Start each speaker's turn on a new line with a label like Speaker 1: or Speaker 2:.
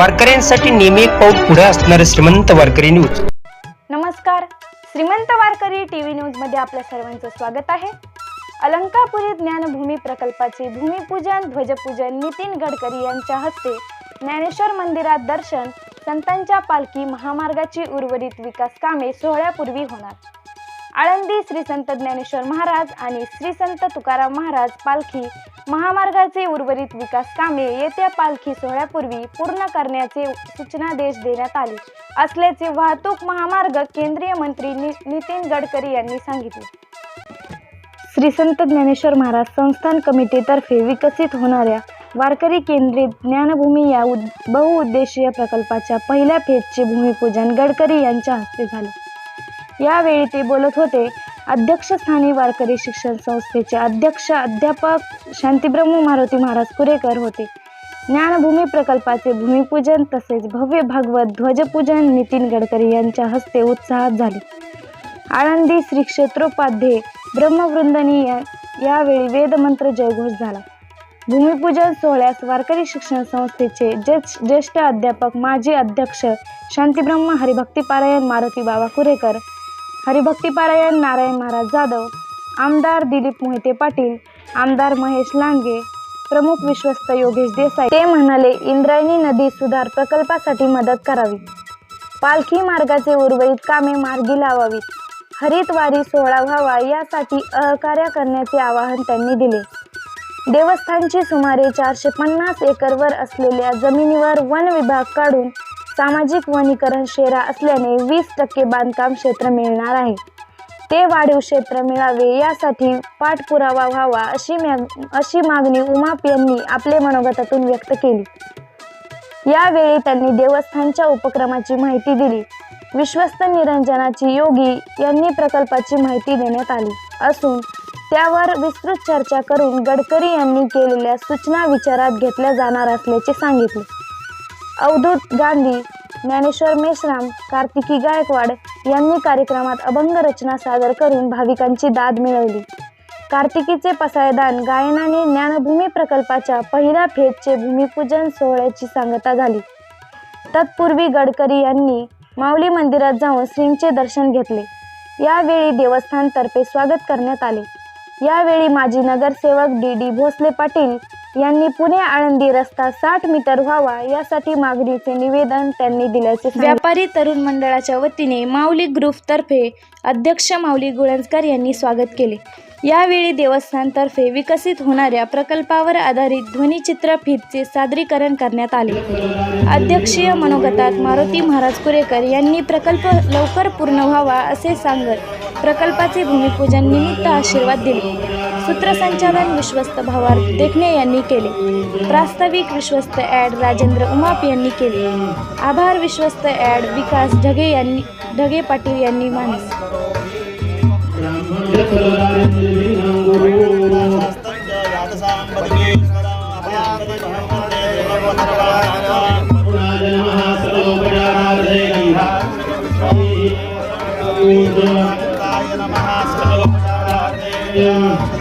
Speaker 1: वारकऱ्यांसाठी नेहमी एक पाऊल पुढे असणारे श्रीमंत वारकरी न्यूज.
Speaker 2: नमस्कार. श्रीमंत वारकरी टीव्ही न्यूजमध्ये आपल्या सर्वांचं स्वागत आहे. अलंकापुरी ज्ञानभूमी प्रकल्पाचे भूमिपूजन ध्वजपूजन नितीन गडकरी यांच्या हस्ते ज्ञानेश्वर मंदिरात दर्शन संतांच्या पालखी महामार्गाची उर्वरित विकास कामे सोहळ्यापूर्वी होणार. आळंदी श्री संत ज्ञानेश्वर महाराज आणि श्री संत तुकाराम महाराज पालखी महामार्गाचे उर्वरित विकास कामे येत्या पालखी सोहळ्यापूर्वी पूर्ण करण्याचे सूचना देश देण्यात आले असल्याचे वाहतूक महामार्ग केंद्रीय मंत्री नि नितीन गडकरी यांनी सांगितले. श्री संत ज्ञानेश्वर महाराज संस्थान कमिटीतर्फे विकसित होणाऱ्या वारकरी केंद्रित ज्ञानभूमी या उद बहुउद्देशीय प्रकल्पाच्या पहिल्या फेजचे भूमिपूजन गडकरी यांच्या हस्ते झाले. यावेळी ते बोलत होते अध्यक्षस्थानी वारकरी शिक्षण संस्थेचे अध्यक्ष अध्यापक शांतीब्रह्म मारुती महाराज कुरेकर होते. ज्ञानभूमी प्रकल्पाचे भूमिपूजन तसेच भव्य भागवत ध्वजपूजन नितीन गडकरी यांच्या हस्ते उत्साहात झाले. आळंदी श्री क्षेत्रोपाध्ये ब्रह्मवृंदनी या यावेळी वेदमंत्र जयघोष झाला. भूमिपूजन सोहळ्यास वारकरी शिक्षण संस्थेचे ज्येष्ठ ज्येष्ठ अध्यापक माजी अध्यक्ष शांतीब्रह्म हरिभक्तीपारायण मारुती बाबा कुरेकर हरिभक्तीपारायण नारायण महाराज जाधव आमदार दिलीप मोहिते पाटील आमदार महेश लांडगे प्रमुख विश्वस्त योगेश देसाई. ते म्हणाले इंद्रायणी नदी सुधार प्रकल्पासाठी मदत करावी. पालखी मार्गाचे उर्वरित कामे मार्गी लावावीत. हरितवारी सोहळा व्हावा यासाठी सहकार्य करण्याचे आवाहन त्यांनी दिले. देवस्थानची सुमारे चारशे पन्नास एकरवर असलेल्या जमिनीवर वन विभाग काढून सामाजिक वनीकरण शेरा असल्याने वीस टक्के बांधकाम क्षेत्र मिळणार आहे. ते वाढीव क्षेत्र मिळावे यासाठी पाठपुरावा व्हावा अशी अशी मागणी उमाप यांनी आपले मनोगतातून व्यक्त केली. यावेळी त्यांनी देवस्थानच्या उपक्रमाची माहिती दिली. विश्वस्त निरंजनाची योगी यांनी प्रकल्पाची माहिती देण्यात आली. असून त्यावर विस्तृत चर्चा करून गडकरी यांनी केलेल्या सूचना विचारात घेतल्या जाणार असल्याचे सांगितले. अवधूत गांधी ज्ञानेश्वर मेश्राम कार्तिकी गायकवाड यांनी कार्यक्रमात अभंग रचना सादर करून भाविकांची दाद मिळवली. कार्तिकीचे पसायदान गायनाने ज्ञानभूमी प्रकल्पाच्या पहिल्या फेजचे भूमिपूजन सोहळ्याची सांगता झाली. तत्पूर्वी गडकरी यांनी माऊली मंदिरात जाऊन श्रींचे दर्शन घेतले. यावेळी देवस्थानतर्फे स्वागत करण्यात आले. यावेळी माजी नगरसेवक डी डी भोसले पाटील यांनी पुणे आळंदी रस्ता साठ मीटर व्हावा यासाठी मागणीचे निवेदन त्यांनी दिल्याचे व्यापारी तरुण मंडळाच्या वतीने माऊली ग्रुपतर्फे अध्यक्ष माऊली गुळंजकर यांनी स्वागत केले. यावेळी देवस्थानतर्फे विकसित होणाऱ्या प्रकल्पावर आधारित ध्वनिचित्रफितचे सादरीकरण करण्यात आले. अध्यक्षीय मनोगतात मारुती महाराज कुरेकर यांनी प्रकल्प लवकर पूर्ण व्हावा असे सांगत प्रकल्पाचे भूमिपूजन निमित्त आशीर्वाद दिले. सूत्रसंचालन विश्वस्त भावार देखणे यांनी केले प्रास्ताविक विश्वस्त ॲड राजेंद्र उमाप यांनी केले आभार विश्वस्त ॲड विकास ढगे यांनी ढगे पाटील यांनी मानले
Speaker 3: Yeah.